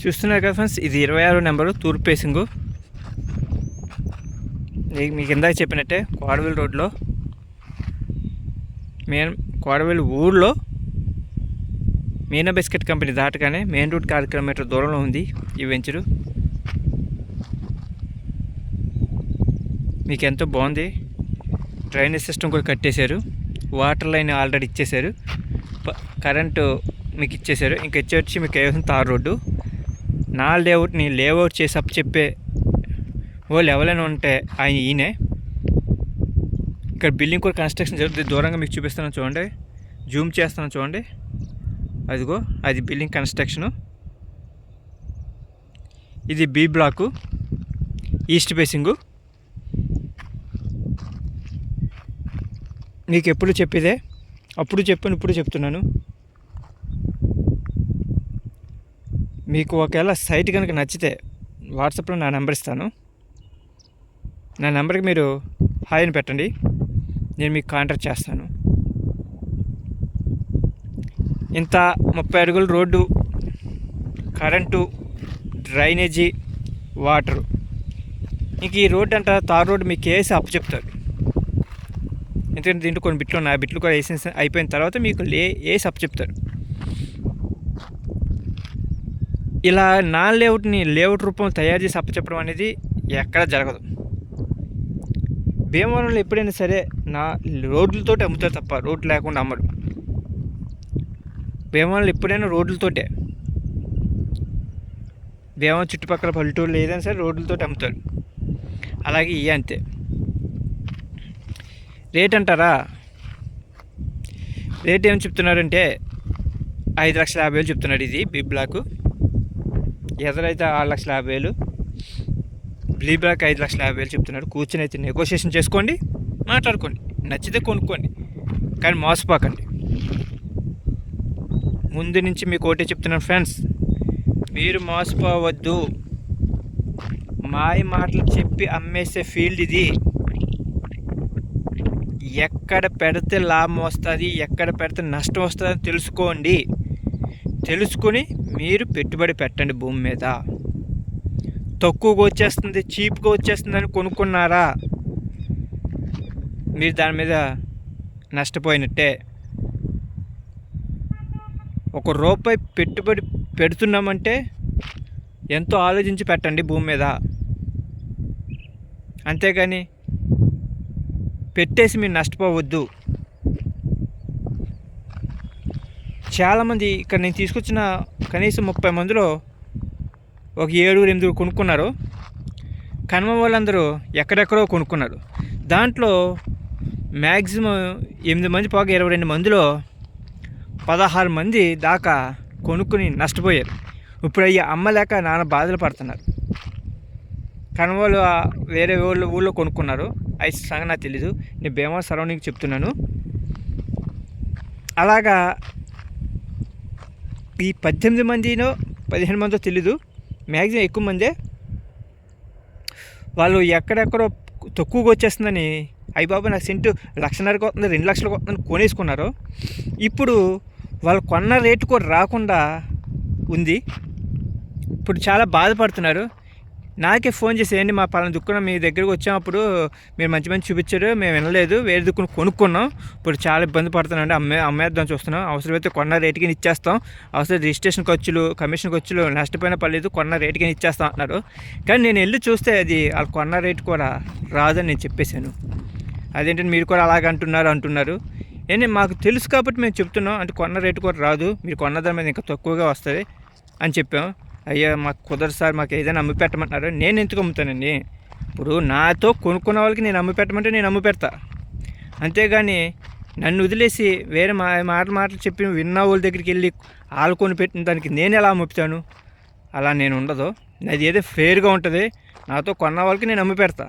చూస్తున్నారు కదా ఫ్రెండ్స్ ఇది ఇరవై ఆరు నెంబరు తూర్పు పేసింగు. మీకు ఇందాక చెప్పినట్టే కోడవెల్ రోడ్లో. మెయిన్ కోడవెల్ ఊళ్ళో మీనా బిస్కెట్ కంపెనీ దాటగానే మెయిన్ రోడ్ ఆరు కిలోమీటర్ దూరంలో ఉంది ఈ వెంచరు. మీకు ఎంతో బాగుంది. డ్రైనేజ్ సిస్టమ్ కూడా కట్టేశారు. వాటర్ లైన్ ఆల్రెడీ ఇచ్చేశారు. కరెంటు మీకు ఇచ్చేశారు. ఇంక వచ్చి మీకు కేవలం తార్ రోడ్డు. నా లేఅవుట్ని లేఅవుట్ చేసి అప్ చెప్పే వాళ్ళు ఎవరైనా ఉంటే ఆయన ఈయనే. ఇక్కడ బిల్డింగ్ కూడా కన్స్ట్రక్షన్ జరుగుతుంది. దూరంగా మీకు చూపిస్తాను చూడండి. జూమ్ చేస్తాను చూడండి. అదిగో అది బిల్డింగ్ కన్స్ట్రక్షను. ఇది బి బ్లాకు. East facing. మీకు ఎప్పుడు చెప్పేదే? అప్పుడు చెప్పాను ఇప్పుడు చెప్తున్నాను. మీకు ఒకవేళ సైట్ కనుక నచ్చితే వాట్సాప్లో నా నెంబర్ ఇస్తాను. నా నెంబర్కి మీరు హాయ్ అని పెట్టండి. నేను మీకు కాంటాక్ట్ చేస్తాను. ఇంత ముప్పై అడుగుల రోడ్డు కరెంటు డ్రైనేజీ వాటరు ఇంక ఈ రోడ్డు అంట తార్ రోడ్డు మీకు వేసి అప్పు చెప్తారు. ఎందుకంటే దీంట్లో కొన్ని బిట్లు ఉన్నాయి. ఆ బిట్లు కూడా వేసిన అయిపోయిన తర్వాత మీకు లే వేసి అప్పు చెప్తారు. ఇలా నా లేఅవుట్ని లేఅవుట్ రూపం తయారు చేసి అప్పచెప్పడం అనేది ఎక్కడ జరగదు. భీమవరంలో ఎప్పుడైనా సరే నా రోడ్లతో అమ్ముతారు తప్ప రోడ్లు లేకుండా అమ్మరు. భీమవరంలో ఎప్పుడైనా రోడ్లతోటే. భీమవరం చుట్టుపక్కల పల్లెటూరు ఏదైనా సరే రోడ్లతో అమ్ముతారు. అలాగే ఇవి అంతే. రేట్ అంటారా? రేట్ ఏం చెప్తున్నారంటే ఐదు లక్షల యాభై వేలు చెప్తున్నాడు ఇది బి బ్లాక్. ఎదరైతే ఆరు లక్షల యాభై వేలు బ్లీ బ్లాక్ ఐదు లక్షల యాభై వేలు చెప్తున్నాడు. కూర్చొని అయితే నెగోషియేషన్ చేసుకోండి మాట్లాడుకోండి. నచ్చితే కొనుక్కోండి కానీ మోసపోకండి. ముందు నుంచి మీకు ఒకటే చెప్తున్నాను ఫ్రెండ్స్ మీరు మోసపోవద్దు. మాయ మాటలు చెప్పి అమ్మేసే ఫీల్డ్ ఇది. ఎక్కడ పెడితే లాభం వస్తుంది ఎక్కడ పెడితే నష్టం వస్తుంది అని తెలుసుకోండి. తెలుసుకొని మీరు పెట్టుబడి పెట్టండి భూమి మీద. తక్కువగా వచ్చేస్తుంది చీప్గా వచ్చేస్తుందని కొనుక్కున్నారా? మీరు దాని మీద నష్టపోయినట్టే. ఒక రూపాయి పెట్టుబడి పెడుతున్నామంటే ఎంతో ఆలోచించి పెట్టండి భూమి మీద. అంతేగాని పెట్టేసి మీరు నష్టపోవద్దు. చాలామంది ఇక్కడ నేను తీసుకొచ్చిన కనీసం ముప్పై మందిలో ఒక ఏడుగురు ఎనిమిది కొనుక్కున్నారు. కనుమ వాళ్ళందరూ ఎక్కడెక్కడో కొనుక్కున్నారు. దాంట్లో మ్యాక్సిమం ఎనిమిది మంది పోగా ఇరవై రెండు మందిలో పదహారు మంది దాకా కొనుక్కుని నష్టపోయారు. ఇప్పుడు అయ్యి అమ్మలేక నాన్న బాధలు పడుతున్నారు. కనుమ వాళ్ళు వేరే ఊళ్ళో ఊళ్ళో కొనుక్కున్నారు. అది సంగతి నాకు తెలీదు. నేను భీమా సరౌండింగ్ చెప్తున్నాను. అలాగా ఈ పద్దెనిమిది మందినో పదిహేను మందో తెలీదు. మ్యాక్సిమం ఎక్కువ మందే. వాళ్ళు ఎక్కడెక్కడో తక్కువగా వచ్చేస్తుందని అయ్యి బాబు నాకు సెంటు లక్షన్నరకు వస్తుంది రెండు లక్షలకు వస్తుందని కొనేసుకున్నారు. ఇప్పుడు వాళ్ళు కొన్న రేటు కూడా రాకుండా ఉంది. ఇప్పుడు చాలా బాధపడుతున్నారు. నాకే ఫోన్ చేసి ఏంటి మా పలానా దుక్కున మీ దగ్గరకు వచ్చినప్పుడు మీరు మంచి మంచి చూపించారు మేము వినలేదు వేరే దుక్కును కొనుక్కున్నాం. ఇప్పుడు చాలా ఇబ్బంది పడుతున్నాండి అమ్మే అమ్మేద్దాం చూస్తున్నాం. అవసరమైతే కొన్న రేటుకి ఇచ్చేస్తాం. అవసరం రిజిస్ట్రేషన్ ఖర్చులు కమిషన్ ఖర్చులు నష్టపోయిన పర్లేదు కొన్న రేటుకి ఇచ్చేస్తాం అన్నారు కానీ నేను వెళ్ళి చూస్తే అది వాళ్ళు కొన్న రేటు కూడా రాదని నేను చెప్పేశాను. అదేంటంటే మీరు కూడా అలాగ అంటున్నారు అంటున్నారు. ఏంటి మాకు తెలుసు కాబట్టి మేము చెప్తున్నాం. అంటే కొన్న రేటు కూడా రాదు. మీరు కొన్న దాని మీద ఇంకా తక్కువగా వస్తుంది అని చెప్పాం. అయ్యా మాకు కుదరదు సార్ మాకు ఏదైనా అమ్మి పెట్టమంటున్నారు. నేను ఎందుకు అమ్ముతానండి? ఇప్పుడు నాతో కొనుక్కున్న వాళ్ళకి నేను అమ్మి పెట్టమంటే నేను అమ్మి పెడతా. అంతేగాని నన్ను వదిలేసి వేరే మా మాటలు మాటలు చెప్పి విన్న వాళ్ళ దగ్గరికి వెళ్ళి వాళ్ళు కొని పెట్టిన దానికి నేను ఎలా అమ్ముతాను? అలా నేను ఉండదు. అది ఏదో ఫేర్గా ఉంటుంది. నాతో కొన్న వాళ్ళకి నేను అమ్మి పెడతా.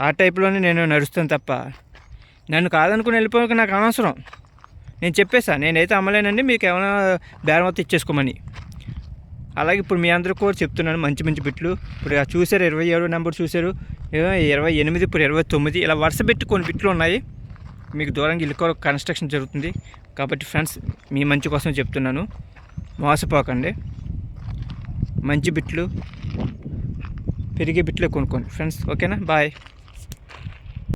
ఆ టైప్లోనే నేను నడుస్తాను తప్ప నన్ను కాదనుకుని వెళ్ళిపోయాక నాకు అనవసరం. నేను చెప్పేసా నేనైతే అమ్మలేనండి మీకు ఏమైనా బేరం ఇచ్చేసుకోమని. అలాగే ఇప్పుడు మీ అందరూ కూడా చెప్తున్నాను మంచి మంచి బిట్లు. ఇప్పుడు చూశారు ఇరవై ఏడు నెంబర్ చూశారు. ఇరవై ఎనిమిది ఇప్పుడు ఇరవై తొమ్మిది. ఇలా వరుస పెట్టి కొన్ని బిట్లు ఉన్నాయి. మీకు దూరంగా ఇల్లు కూడా కన్స్ట్రక్షన్ జరుగుతుంది. కాబట్టి ఫ్రెండ్స్ మీ మంచి కోసం చెప్తున్నాను. మోసపోకండి. మంచి బిట్లు పెరిగే బిట్లే కొనుక్కోండి. ఫ్రెండ్స్ ఓకేనా? బాయ్.